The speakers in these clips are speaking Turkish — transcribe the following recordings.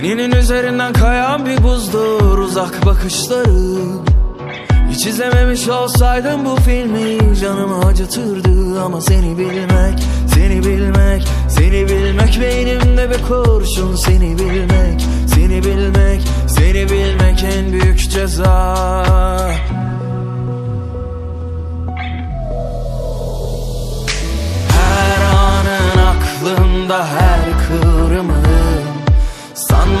Teninin üzerinden kayan bir buzdur uzak bakışları. Hiç izlememiş olsaydım bu filmi canımı acıtırdı. Ama seni bilmek, seni bilmek, seni bilmek Beynimde bir kurşun. Seni bilmek, seni bilmek, seni bilmek en büyük ceza. Her anın aklımda her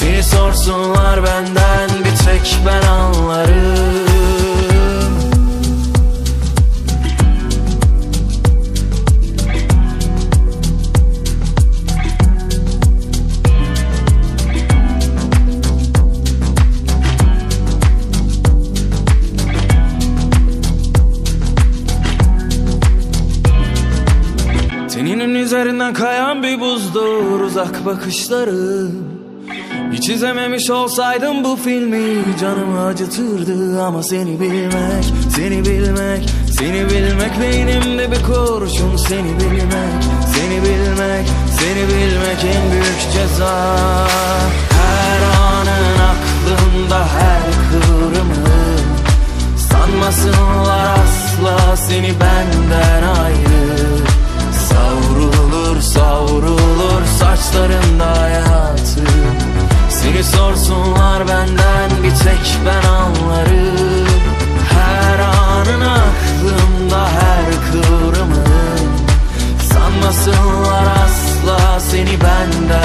Seni sorsunlar benden bir tek ben anlarım. Teninin üzerinden kayan bir buzdur uzak bakışları Hiç izlememiş olsaydım bu filmi canımı acıtırdı Ama seni bilmek, seni bilmek, seni bilmek Beynimde bir kurşun seni bilmek, seni bilmek, seni bilmek en büyük ceza. Her anın aklımda her kıvrımın Sanmasınlar asla seni benden ayrı tek ben anlarım. Her anın aklımda her kıvrımın Sanmasınlar asla seni benden